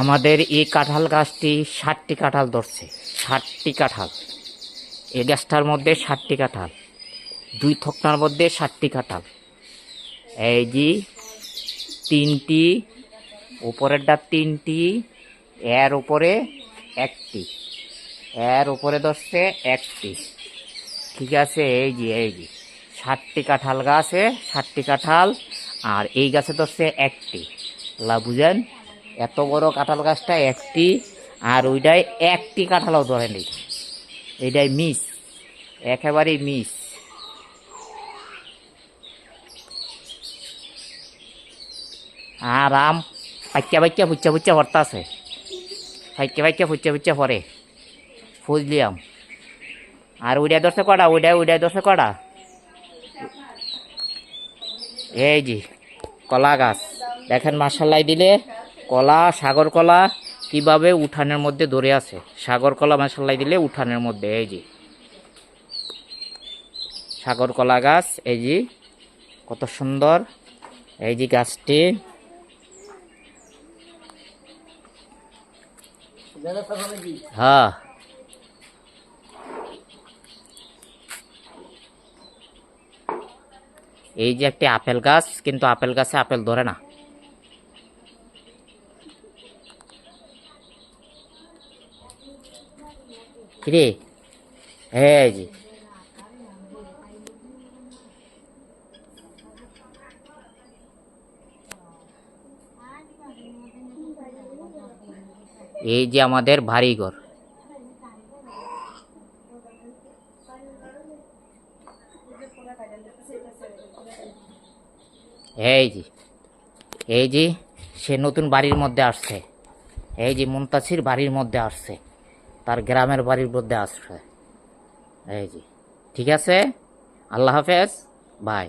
আমাদের এই কাঁঠাল গাছটি ষাটটি কাঁঠাল ধরছে, ষাটটি কাঁঠাল। এই গাছটার মধ্যে ষাটটি কাঁঠাল, দুই থকনার মধ্যে ষাটটি কাঁঠাল। এই যে তিনটি, উপরেরটা তিনটি, এর উপরে একটি, এর উপরে ধরছে একটি। ঠিক আছে, এই যে এই যে, ষাটটি কাঁঠাল গাছে ষাটটি কাঁঠাল, আর এই গাছে ধরছে একটি। লা বুঝেন এত বড় কাঁঠাল গাছটা একটি, আর ওইটাই একটি কাঁঠালও ধরে নেই। এইটাই মিস, একেবারেই মিস। আর আম পাইকা পাইকা ফুচ্চা ফুচ্চা ভর্তা আছে। পাইকা পাইকা ফুচ্চা ফুচ্চা পরে। ফুজলি আম আর ওইটা ধরছে কটা ওইটা ওইটা ধরছে কটা এই জি কলা গাছ। দেখেন মাসাল্লাই দিলে কলা, সাগর কলা কীভাবে উঠানের মধ্যে ধরে আছে? সাগর কলা মাসাল্লাই দিলে উঠানের মধ্যে, এই যে। সাগর কলা গাছ, এই যে। কত সুন্দর। এই যে গাছটি। হ্যাঁ। এই যে একটি আপেল গাছ, কিন্তু আপেল গাছে আপেল ধরে না। কিরে এই যে। এই যে আমাদের ভারী ঘর এই যে। এই যে সে নতুন বাড়ির মধ্যে আসছে। এই যে মুনতাসির বাড়ির মধ্যে আসছে। তার গ্রামের বাড়ির মধ্যে আসবে এই যে ঠিক আছে? আল্লাহ হাফেজ বাই